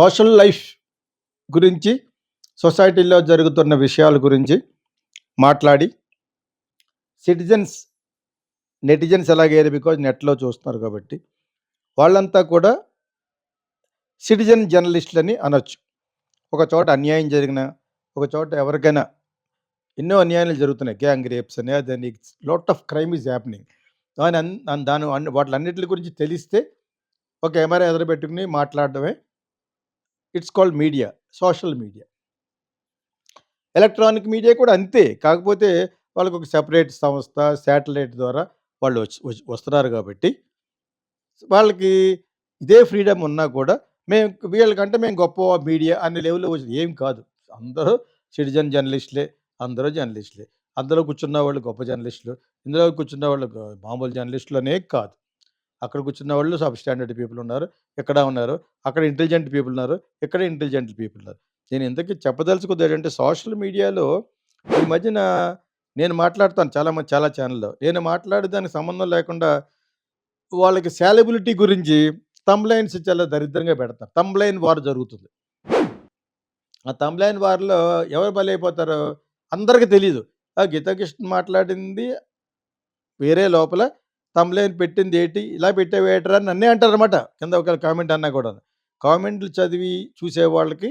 Social life గురించి సొసైటీలో జరుగుతున్న విషయాల గురించి మాట్లాడి సిటిజన్స్ నెటిజన్స్ ఎలాగేరు బికాజ్ నెట్లో చూస్తున్నారు కాబట్టి వాళ్ళంతా కూడా సిటిజన్ జర్నలిస్టులని అనొచ్చు. ఒక చోట అన్యాయం జరిగిన ఒక చోట ఎవరికైనా ఎన్నో అన్యాయాలు జరుగుతున్నాయి. గ్యాంగ్ రేప్స్ అని దాని lot of crime is happening దాని అన్ దాని వాటి వాటిలన్నిటి గురించి తెలిస్తే ఒక కెమెరా ఎదురు పెట్టుకుని మాట్లాడడమే it's called media social media. Electronic media కూడా అంతే కాకపోతే వాళ్ళకి ఒక సెపరేట్ సంస్థ శాటిలైట్ ద్వారా వాళ్ళు వచ్చి వస్తున్నారు కాబట్టి వాళ్ళకి ఇదే ఫ్రీడమ్ ఉన్నా కూడా మేము వీళ్ళకంటే మేము గొప్ప మీడియా అనే లెవెల్లో వచ్చి ఏం కాదు. అందరూ సిటిజన్ జర్నలిస్టులే అందరూ జర్నలిస్టులే. అందులో కూర్చున్న వాళ్ళు గొప్ప జర్నలిస్టులు ఇందులో కూర్చున్న వాళ్ళు మామూలు జర్నలిస్టులు అనే కాదు. అక్కడ కూర్చున్న వాళ్ళు సబ్ స్టాండర్డ్ పీపుల్ ఉన్నారు ఇక్కడ ఉన్నారు అక్కడ ఇంటెలిజెంట్ పీపుల్ ఉన్నారు ఇక్కడ ఇంటెలిజెంట్ పీపుల్ ఉన్నారు. నేను ఇంతకీ చెప్పదలుచుకుంది ఏంటంటే సోషల్ మీడియాలో ఈ మధ్యన నేను మాట్లాడతాను చాలా మంది చాలా ఛానల్లో. నేను మాట్లాడే దానికి సంబంధం లేకుండా వాళ్ళకి సాలబిలిటీ గురించి తమ్లైన్స్ చాలా దరిద్రంగా పెడతారు. తమ్లైన్ వార్ జరుగుతుంది. ఆ తమ్లైన్ వార్లో ఎవరు బలైపోతారో అందరికీ తెలియదు ఆ గీతాకృష్ణ మాట్లాడింది వేరే లోపల తమ్లైన్ పెట్టింది ఏంటి? ఇలా పెట్టేవేటరా అని నన్నే అంటారు అనమాట కింద ఒక కామెంట్ అన్నా కూడా. కామెంట్లు చదివి చూసే వాళ్ళకి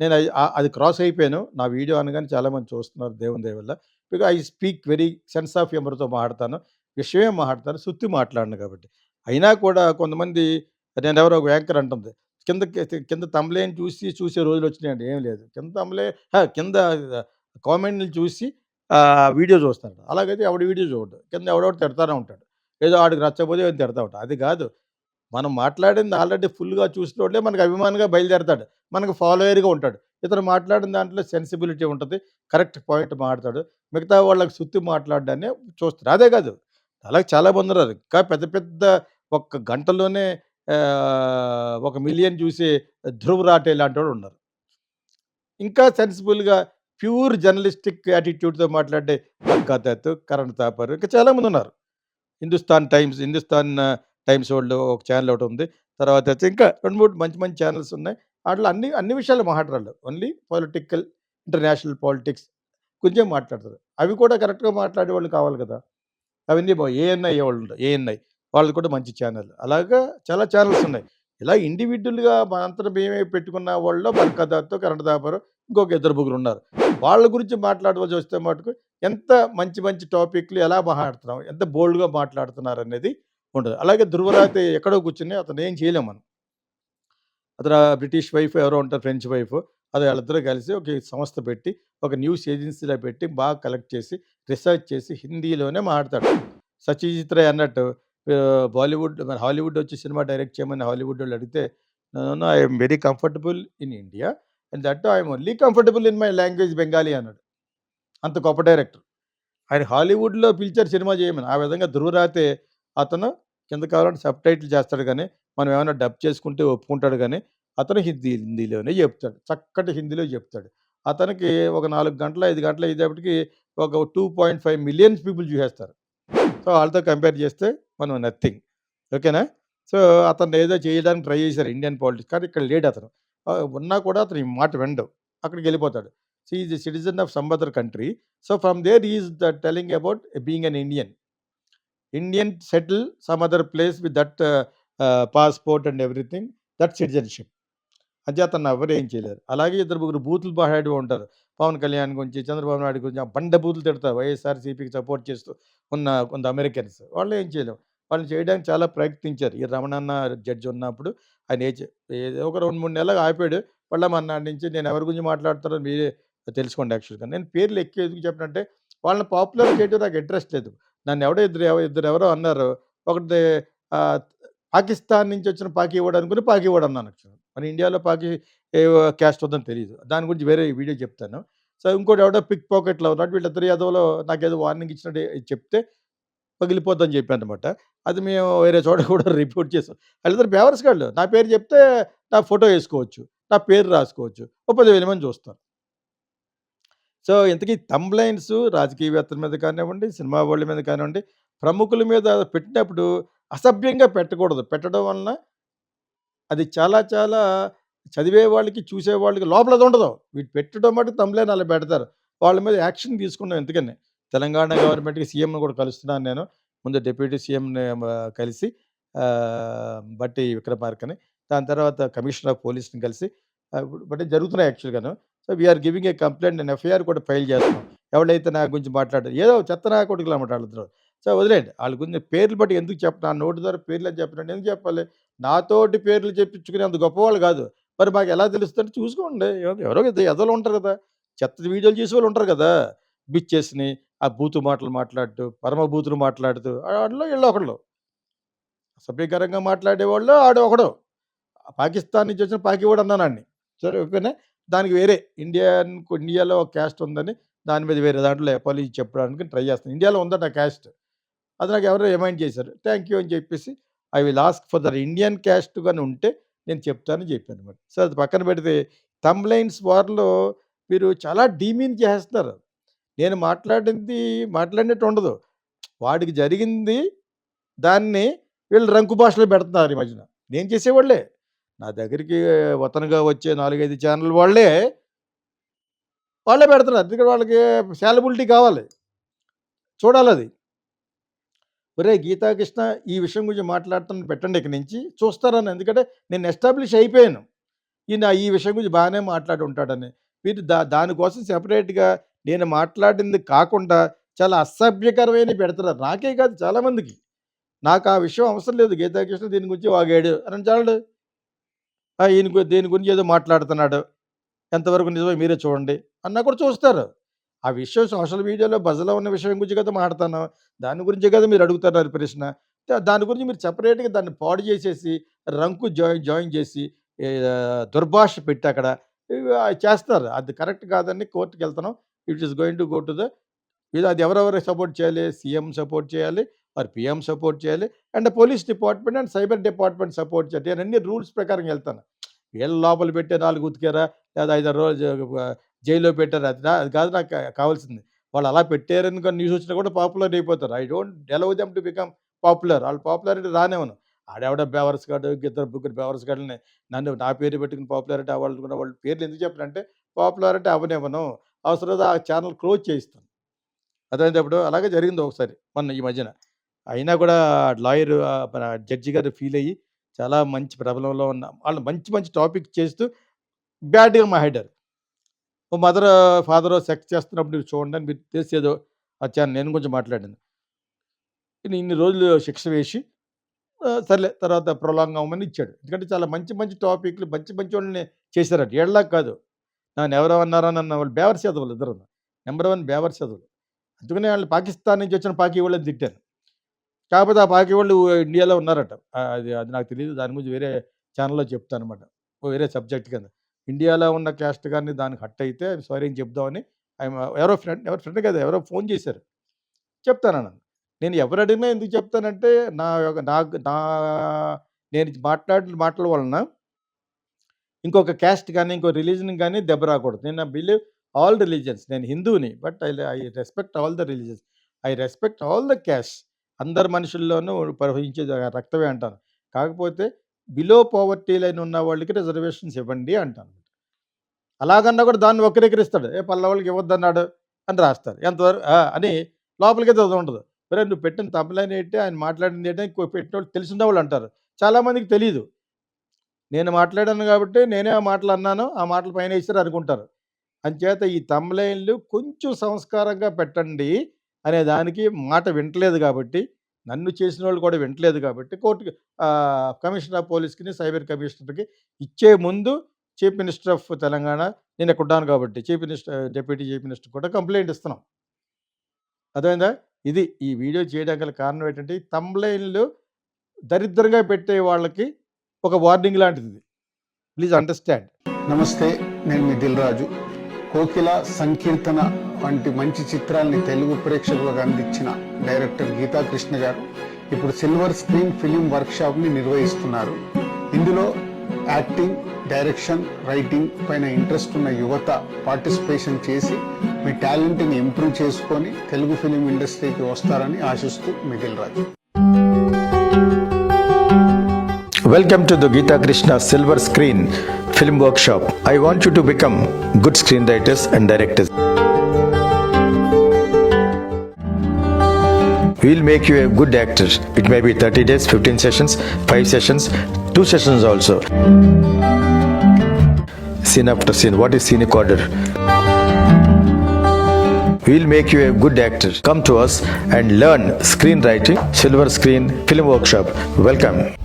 నేను అది అది క్రాస్ అయిపోయాను. నా వీడియో అనగానే చాలామంది చూస్తున్నారు దేవుని దేవుళ్ళ because I speak very sense of హ్యూమర్తో మాట్లాడతాను. విషయమే మాట్లాడతాను. సుత్తి మాట్లాడను కాబట్టి. అయినా కూడా కొంతమంది నేను ఎవరో ఒక యాంకర్ అంటుంది. కింద కింద తమలేని చూసి చూసే రోజులు వచ్చినాయండి. ఏం లేదు. కింద తమలే హా, కింద కామెంట్లు చూసి వీడియో చూస్తాడు. అలాగైతే ఎవడు వీడియో చూడడు. కింద ఎవడెవడు తిడతానే ఉంటాడు. ఏదో ఆడికి నచ్చకపోతే ఏదో తిడతా అది కాదు. మనం మాట్లాడింది ఆల్రెడీ ఫుల్గా చూసినోడే మనకు అభిమానంగా బయలుదేరతాడు. మనకు ఫాలోయర్గా ఉంటాడు. ఇతను మాట్లాడిన దాంట్లో సెన్సిబిలిటీ ఉంటుంది. కరెక్ట్ పాయింట్ మాట్లాడతాడు మిగతా వాళ్ళకి సుత్తి మాట్లాడడాన్ని చూస్తారు అదే కాదు. అలాగే చాలా మంది ఉన్నారు. ఇంకా పెద్ద పెద్ద ఒక్క గంటలోనే ఒక మిలియన్ చూసి ధ్రువ రాటే లాంటి వాళ్ళు ఉన్నారు. ఇంకా సెన్సిబుల్గా ప్యూర్ జర్నలిస్టిక్ యాటిట్యూడ్తో మాట్లాడే గదత్ కరణ్ తాపర్ ఇంకా చాలామంది ఉన్నారు. హిందుస్థాన్ టైమ్స్ హిందుస్థాన్ టైమ్స్ వాళ్ళు ఒక ఛానల్ ఒకటి ఉంది. తర్వాత వచ్చి ఇంకా రెండు మూడు మంచి మంచి ఛానల్స్ ఉన్నాయి. వాటిలో అన్ని అన్ని విషయాలు మాట్లాడరు ఓన్లీ పొలిటికల్ ఇంటర్నేషనల్ పాలిటిక్స్ కొంచెం మాట్లాడతారు. అవి కూడా కరెక్ట్గా మాట్లాడే వాళ్ళు కావాలి కదా. అవన్నీ ఏఎన్ఐ వాళ్ళు ఉంటారు ఏఎన్ఐ వాళ్ళు కూడా మంచి ఛానల్. అలాగా చాలా ఛానల్స్ ఉన్నాయి. ఇలా ఇండివిజువల్గా మనంతట మేమే పెట్టుకున్న వాళ్ళు బర్కదాతో కరెంట్ దాపారు. ఇంకొక ఇద్దరు ముగ్గురు ఉన్నారు. వాళ్ళ గురించి మాట్లాడవలసి వస్తే మటుకు ఎంత మంచి మంచి టాపిక్లు ఎలా మాట్లాడుతున్నాం ఎంత బోల్డ్గా మాట్లాడుతున్నారు అనేది ఉండదు. అలాగే ధృవరాతి ఎక్కడో కూర్చుని అతను ఏం చేయలేం మనం. అతను బ్రిటిష్ వైఫ్ ఎవరో ఉంటారు ఫ్రెంచ్ వైఫ్. అది వాళ్ళిద్దరూ కలిసి ఒక సంస్థ పెట్టి ఒక న్యూస్ ఏజెన్సీలో పెట్టి బాగా కలెక్ట్ చేసి రీసెర్చ్ చేసి హిందీలోనే మాట్లాడతాడు. సత్యజిత్ అన్నట్టు బాలీవుడ్ మరి హాలీవుడ్ వచ్చి సినిమా డైరెక్ట్ చేయమని హాలీవుడ్ వాళ్ళు అడిగితే I'm very comfortable in India. And that I'm only comfortable in my language Bengali అన్నాడు. అంత గొప్ప డైరెక్టర్ ఆయన హాలీవుడ్లో పిలిచారు సినిమా చేయమని. ఆ విధంగా ధృవరాతే అతను కింద కావాలంటే సబ్ టైటిల్ చేస్తాడు కానీ మనం ఏమైనా డబ్ చేసుకుంటే ఒప్పుకుంటాడు కానీ అతను హిందీ హిందీలోనే చెప్తాడు. చక్కటి హిందీలో చెప్తాడు. అతనికి ఒక నాలుగు గంటల ఐదు గంటల అయ్యేటప్పటికి ఒక two point five millions people చూసేస్తారు. So వాళ్ళతో కంపేర్ చేస్తే మనం నథింగ్ ఓకేనా సో అతను ఏదో చేయడానికి ట్రై చేశారు ఇండియన్ పాలిటిక్స్ కానీ ఇక్కడ లేడు అతను ఉన్నా కూడా అతను ఈ మాట వినడు. అక్కడికి వెళ్ళిపోతాడు. So is citizen of some other country so from there is the telling about being an Indian Indian settle some other place with that passport and everything that citizenship అంతే అతను ఎవరు ఏం చేయలేరు. అలాగే ఇద్దరు ముగ్గురు బూతులు బాగాడు ఉంటారు. పవన్ కళ్యాణ్ గురించి చంద్రబాబు నాయుడు గురించి ఆ బండ బూతులు తిడతారు. వైఎస్ఆర్సీపీకి సపోర్ట్ చేస్తూ ఉన్న కొంత అమెరికన్స్ వాళ్ళు ఏం చేయలేం వాళ్ళని చేయడానికి చాలా ప్రయత్నించారు. ఈ రమణన్న జడ్జి ఉన్నప్పుడు ఆయన ఏదో ఒక రెండు మూడు నెలలు ఆపాడు. మళ్ళీ మన్నాటి నుంచి నేను ఎవరి గురించి మాట్లాడుతారో మీరే తెలుసుకోండి యాక్చువల్గా. నేను పేర్లు ఎక్కువ ఎందుకు చెప్పినంటే వాళ్ళని పాపులర్ చేయడం నాకు ఇంట్రెస్ట్ లేదు. నన్ను ఎవడో ఇద్దరు ఎవరు ఇద్దరు ఎవరో అన్నారు. ఒకటి పాకిస్తాన్ నుంచి వచ్చిన పాకి ఇవ్వడం అనుకుని పాకి ఇవ్వడం అన్నాను actually. మన ఇండియాలో పాకి ఏ క్యాస్ట్ ఉందని తెలియదు దాని గురించి వేరే వీడియో చెప్తాను. సో ఇంకోటి ఎవడో పిక్ పాకెట్లో ఉన్నాడు. వీళ్ళిద్దరు యాదవ్లో నాకేదో వార్నింగ్ ఇచ్చినట్టు చెప్తే పగిలిపోద్దని చెప్పాను అనమాట అది మేము వేరే చోట కూడా రిపోర్ట్ చేసాం వాళ్ళిద్దరు బేవర్స్ కాళ్ళు నా పేరు చెప్తే నా ఫోటో వేసుకోవచ్చు నా పేరు రాసుకోవచ్చు ఓ పదివేల మంది చూస్తారు సో ఇంతకీ తంబ్లైన్స్ రాజకీయవేత్తల మీద కానివ్వండి సినిమా వాళ్ళ మీద కానివ్వండి ప్రముఖుల మీద పెట్టినప్పుడు అసభ్యంగా పెట్టకూడదు పెట్టడం వలన అది చాలా చాలా చదివే వాళ్ళకి, చూసే వాళ్ళకి లోపల అది ఉండదు. వీటి పెట్టడం మటు తమ్లైన్ అలా పెడతారు. వాళ్ళ మీద యాక్షన్ తీసుకున్నాం ఎందుకని. తెలంగాణ గవర్నమెంట్‌కి సీఎంని కూడా కలుస్తున్నాను నేను. ముందు డిప్యూటీ సీఎంని కలిసి బట్టి విక్రమార్కని. దాని తర్వాత కమిషనర్ ఆఫ్ పోలీస్‌ని కలిసి బట్టి జరుగుతున్నాయి యాక్చువల్‌గాను. So, we're giving a complaint నేను ఎఫ్ఐఆర్ కూడా ఫైల్ చేస్తాను ఎవడైతే నా గురించి మాట్లాడారు ఏదో చెత్త నా కొడుకులు మాట్లాడుతున్నారు. సో, వదిలేండి వాళ్ళ గురించి పేర్లు బట్టి ఎందుకు చెప్పను. నా నోటి ద్వారా అని చెప్పనండి. ఎందుకు చెప్పాలి? నాతోటి పేర్లు చెప్పించుకునే అంత గొప్పవాళ్ళు కాదు. మరి మాకు ఎలా తెలుస్తుందంటే చూసుకోండి. ఎవరో ఎదవలు ఉంటారు కదా! చెత్త వీడియోలు చేసేవాళ్ళు ఉంటారు కదా! బిచ్చేసిని, ఆ బూతు మాటలు మాట్లాడుతూ, పరమభూతులు మాట్లాడుతూ ఆడిలో వీళ్ళు ఒకళ్ళు. అసభ్యకరంగా మాట్లాడేవాళ్ళు ఆడు ఒకడు. పాకిస్తాన్ నుంచి వచ్చిన పాకివాడు అన్నాను ఆడిని. సరే ఓకేనా. దానికి వేరే ఇండియన్ ఇండియాలో ఒక క్యాస్ట్ ఉందని దాని మీద వేరే దాంట్లో అపాలజీ చెప్పడానికి ట్రై చేస్తున్నాను. ఇండియాలో ఉందట ఆ క్యాస్ట్. అది నాకు ఎవరో రిమైండ్ చేశారు. థ్యాంక్ యూ అని చెప్పేసి I will ask for their Indian caste కానీ ఉంటే నేను చెప్తానని చెప్పానన్నమాట. సరే అది పక్కన పెడితే థంబ్‌లైన్స్ వార్‌లో మీరు చాలా డీమీన్ చేస్తున్నారు నేను మాట్లాడింది మాట్లాడినట్టు ఉండదు. వాడికి జరిగింది దాన్ని వీళ్ళు రంకు భాషలో పెడుతున్నారు ఈ మధ్యన. నేను చేసేవాళ్ళే. నా దగ్గరికి వతనగా వచ్చే 4, 5 ఛానల్ వాళ్ళే వాళ్ళే పెడుతున్నారు. ఎందుకంటే వాళ్ళకి సాలబిలిటీ కావాలి. చూడాలది. ఒరేయ్! గీతాకృష్ణ ఈ విషయం గురించి మాట్లాడుతున్నాను పెట్టండి ఇక నుంచి చూస్తారని. ఎందుకంటే నేను ఎస్టాబ్లిష్ అయిపోయాను. ఈయన ఈ విషయం గురించి బాగానే మాట్లాడి ఉంటాడని. మీరు దా దానికోసం సెపరేట్‌గా నేను మాట్లాడింది కాకుండా చాలా అసభ్యకరమైన పెడతారు నాకే కాదు చాలామందికి. నాకు ఆ విషయం అవసరం లేదు. గీతాకృష్ణ దీని గురించి వాగాడు అని చాలు. ఈయన దీని గురించి ఏదో మాట్లాడుతున్నాడు. ఎంతవరకు నిజమో మీరే చూడండి అన్నా కూడా చూస్తారు. ఆ విషయం సోషల్ మీడియాలో బజలో ఉన్న విషయం గురించి కదా మాట్లాడుతాను. దాని గురించి కదా మీరు అడుగుతున్నారు ప్రశ్న. దాని గురించి మీరు సెపరేట్‌గా దాన్ని పాడు చేసేసి రంకు జాయిన్ జాయిన్ చేసి దుర్భాష పెట్టి అక్కడ చేస్తారు. అది కరెక్ట్ కాదని కోర్ట్‌కెళ్తున్నాం. It is going to go to the ఇది అది ఎవరెవరు సపోర్ట్ చేయాలి? సీఎం సపోర్ట్ చేయాలి. మరి పీఎం సపోర్ట్ చేయాలి. And police department and cyber department support చేయాలి. నేను అన్ని రూల్స్ ప్రకారం వెళ్తాను. వీళ్ళు లోపల పెట్టే నాలుగు ఉతికారా? లేదా 5, 6 రోజులు జైల్‌లో పెట్టారా? అది అది కాదు నాకు కావాల్సింది. వాళ్ళు అలా పెట్టారని న్యూస్ వచ్చినా కూడా పాపులర్ అయిపోతారు. I don't allow them to become popular. వాళ్ళు పాపులారిటీ రానేవను ఆడెవడో బేవర్స్ గాడు, ఇద్దరు ముగ్గురు బేవర్స్ గాడులని నన్ను నా పేరు పెట్టుకుని పాపులారిటీ అవ్వాలనుకున్న వాళ్ళ పేర్లు ఎందుకు చెప్పారంటే పాపులారిటీ అవనేవను అవసరమైతే ఆ ఛానల్ క్లోజ్ చేయిస్తాను. అర్థమైందా అలాగే జరిగింది ఒకసారి మొన్న ఈ మధ్యన. అయినా కూడా లాయర్ మన జడ్జి గారు ఫీల్ అయ్యి చాలా మంచి ప్రబలంలో ఉన్న వాళ్ళు మంచి మంచి టాపిక్ చేస్తూ బ్యాడ్‌గా మాట్లాడారు. ఓ మదర్, ఫాదర్ సెక్స్ చేస్తున్నప్పుడు మీరు చూడండి అని మీరు తెలిసేదో వచ్చాను నేను కొంచెం మాట్లాడాను. ఇన్ని రోజులు శిక్ష వేసి సర్లే తర్వాత ప్రొలాంగ్ అవ్వమని ఇచ్చాడు. ఎందుకంటే చాలా మంచి మంచి టాపిక్‌లు మంచి మంచి వాళ్ళని చేశారట. ఈళ్ళలాగా కాదు. నన్ను ఎవరో అన్నారో అన్న వాళ్ళు బేవర్స్ చదువులు ఇద్దరు నెంబర్ వన్ బేవర్స్ చదువులు అందుకనే వాళ్ళు పాకిస్తాన్ నుంచి వచ్చిన పాకీ వాళ్ళని తిట్టాను. కాకపోతే ఆ పాకీ వాళ్ళు ఇండియాలో ఉన్నారట. అది అది నాకు తెలియదు దాని గురించి వేరే ఛానల్లో చెప్తాను అనమాట వేరే సబ్జెక్ట్ కింద. ఇండియాలో ఉన్న క్యాస్ట్ కానీ దానికి హట్ అయితే సారీ అని చెప్దామని ఎవరో ఫ్రెండ్ ఎవరో ఫ్రెండ్ కదా ఎవరో ఫోన్ చేశారు. చెప్తానన్నాను. నేను ఎవరు అడిగినా ఎందుకు చెప్తానంటే నా యొక్క నాకు నా నేను మాట్లాడిన మాటల వలన ఇంకొక క్యాస్ట్ కానీ ఇంకో రిలీజన్ కానీ దెబ్బ రాకూడదు. నేను బిలీవ్ ఆల్ రిలీజన్స్ నేను హిందువుని. But I I respect all the religions I respect all the caste. అందరి మనుషుల్లోనూ ప్రవహించే రక్తమే అంటాను. కాకపోతే బిలో పోవర్టీ లైన్ ఉన్న వాళ్ళకి రిజర్వేషన్స్ ఇవ్వండి అంటాను. అలాగన్నా కూడా దాన్ని వక్రీకరిస్తాడు. ఏ పలానోళ్ళకి ఇవ్వద్దన్నాడు అని రాస్తారు. ఎంతవరకు అని లోపలికి అది ఉండదు. మరి నువ్వు పెట్టిన థంబ్‌లైన్ ఏంటి? ఆయన మాట్లాడింది ఏంటి? వాళ్ళు తెలిసిన వాళ్ళు అంటారు. చాలామందికి తెలియదు నేను మాట్లాడాను కాబట్టి నేనే ఆ మాటలు అన్నాను. ఆ మాటలు పైన ఇస్తారు అనుకుంటారు. అంచేత ఈ తమ్లైన్లు కొంచెం సంస్కారంగా పెట్టండి అనే దానికి మాట వింటలేదు కాబట్టి, నన్ను చేసిన వాళ్ళు కూడా వింటలేదు కాబట్టి కోర్టు కమిషనర్ ఆఫ్ పోలీస్కి సైబర్ కమిషనర్‌కి ఇచ్చే ముందు చీఫ్ మినిస్టర్ ఆఫ్ తెలంగాణ నేను ఇక్కడ ఉన్నాను కాబట్టి chief minister deputy chief minister కూడా కంప్లైంట్ ఇస్తున్నాం. అర్థమైందా? ఇది ఈ వీడియో చేయడానికి గల కారణం ఏంటంటే తమ్లైన్లు దరిద్రంగా పెట్టే వాళ్ళకి ఒక వార్నింగ్ లాంటిది. Please understand. నమస్తే నేను మీ దిల్ రాజు కోకిల సంకీర్తన వంటి మంచి చిత్రాల్ని తెలుగు ప్రేక్షకులకు అందించిన డైరెక్టర్ గీతా కృష్ణ గారు ఇప్పుడు సిల్వర్ స్క్రీన్ ఫిలిం వర్క్షాప్ని నిర్వహిస్తున్నారు ఇందులో యాక్టింగ్ డైరెక్షన్ రైటింగ్ పైన ఇంట్రెస్ట్ ఉన్న యువత పార్టిసిపేషన్ చేసి మీ టాలెంట్ని ఇంప్రూవ్ చేసుకొని తెలుగు ఫిలిం ఇండస్ట్రీకి వస్తారని ఆశిస్తూ మీ రాజు Welcome to the Gita Krishna Silver Screen Film Workshop. I want you to become good screenwriters and directors. We will make you a good actor. It may be 30 days, 15 sessions, 5 sessions, 2 sessions also. Scene after scene. What is scenic order? We'll make you a good actor. Come to us and learn screenwriting, silver screen, film workshop. Welcome.